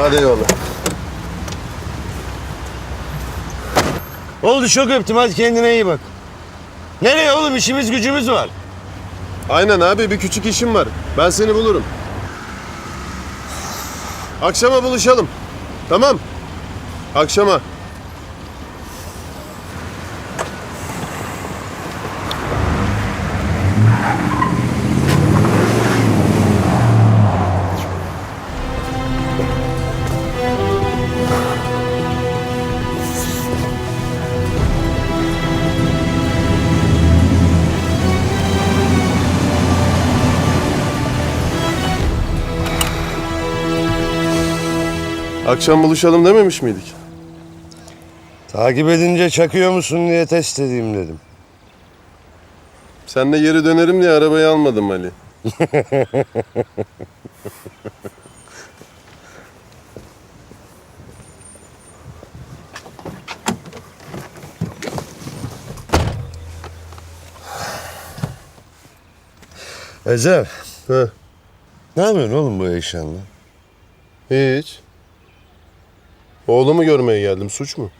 Hadi eyvallah. Oldu çok öptüm hadi kendine iyi bak. Nereye oğlum işimiz gücümüz var. Aynen abi bir küçük işim var. Ben seni bulurum. Akşama buluşalım. Tamam. Akşama. Akşam buluşalım dememiş miydik? Takip edince çakıyor musun diye test edeyim dedim. Sen de geri dönerim diye arabayı almadım Ali. Ezel Heh, ne yapıyorsun oğlum bu eşyanla? hiç. Oğlumu görmeye geldim. Suç mu?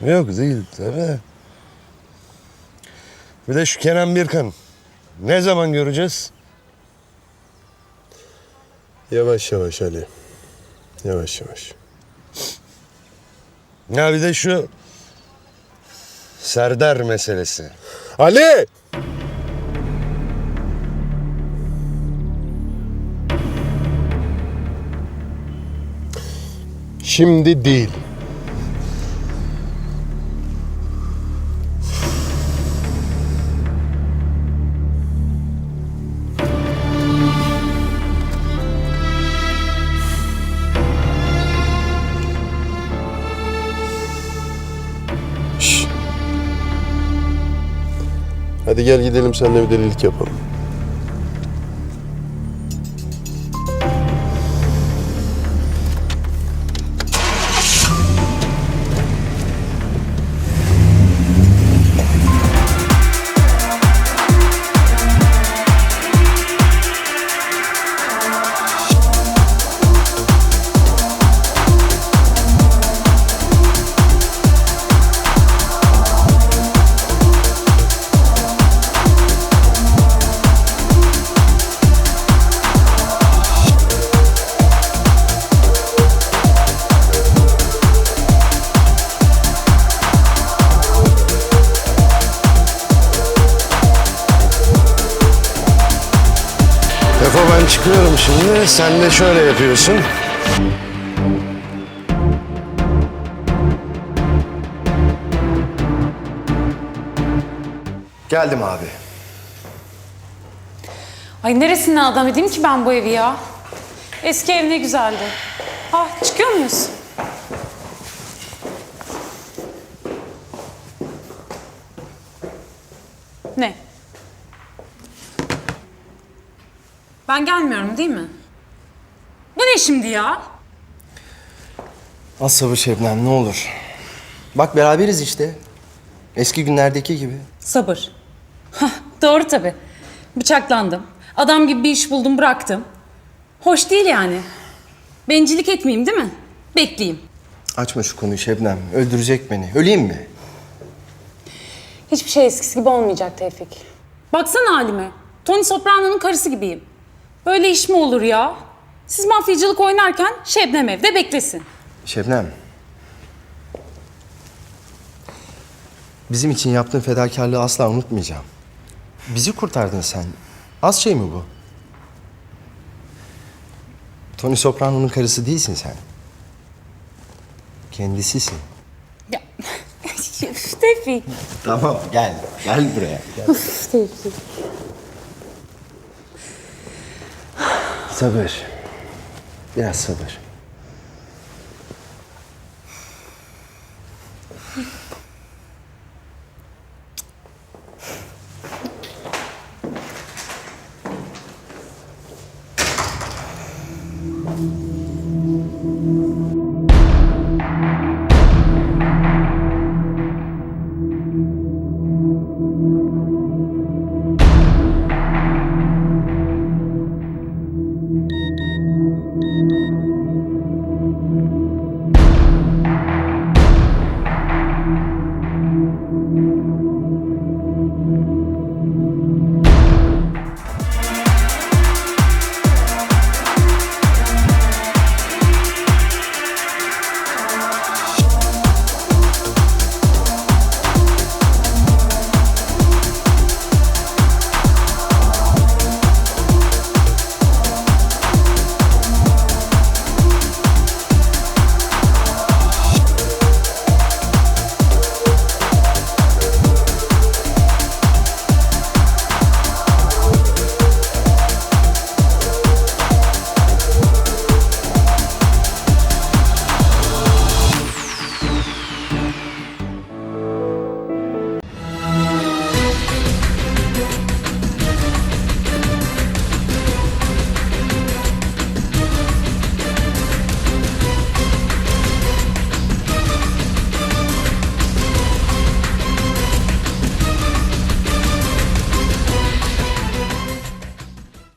Yok değil tabii. Bir de şu Kenan Birkan. Ne zaman göreceğiz? Yavaş yavaş Ali. Yavaş yavaş. Ya bir de şu Serdar meselesi. Ali! Şimdi değil. Hadi gel gidelim seninle bir delilik yapalım. Çıkıyorum şimdi. Sen de şöyle yapıyorsun. Geldim abi. Ay neresinden adam edeyim ki ben bu evi ya? Eski ev ne güzeldi. Ah çıkıyor muyuz? Ne? Ben gelmiyorum değil mi? Bu ne şimdi ya? Az sabır Şebnem ne olur. Bak beraberiz işte. Eski günlerdeki gibi. Sabır. Hah, doğru tabii. Bıçaklandım. Adam gibi bir iş buldum bıraktım. Hoş değil yani. Bencillik etmeyeyim değil mi? Bekleyeyim. Açma şu konuyu Şebnem. Öldürecek beni. Öleyim mi? Hiçbir şey eskisi gibi olmayacak Tevfik. Baksana halime. Tony Soprano'nun karısı gibiyim. Böyle iş mi olur ya? Siz mafyacılık oynarken Şebnem evde beklesin. Şebnem. Bizim için yaptığın fedakarlığı asla unutmayacağım. Bizi kurtardın sen. Az şey mi bu? Tony Soprano'nun karısı değilsin sen. Kendisisin. Ya. Tevfik. Tamam gel. Gel buraya. Gel. Tevfik. Sabır. Biraz sabır.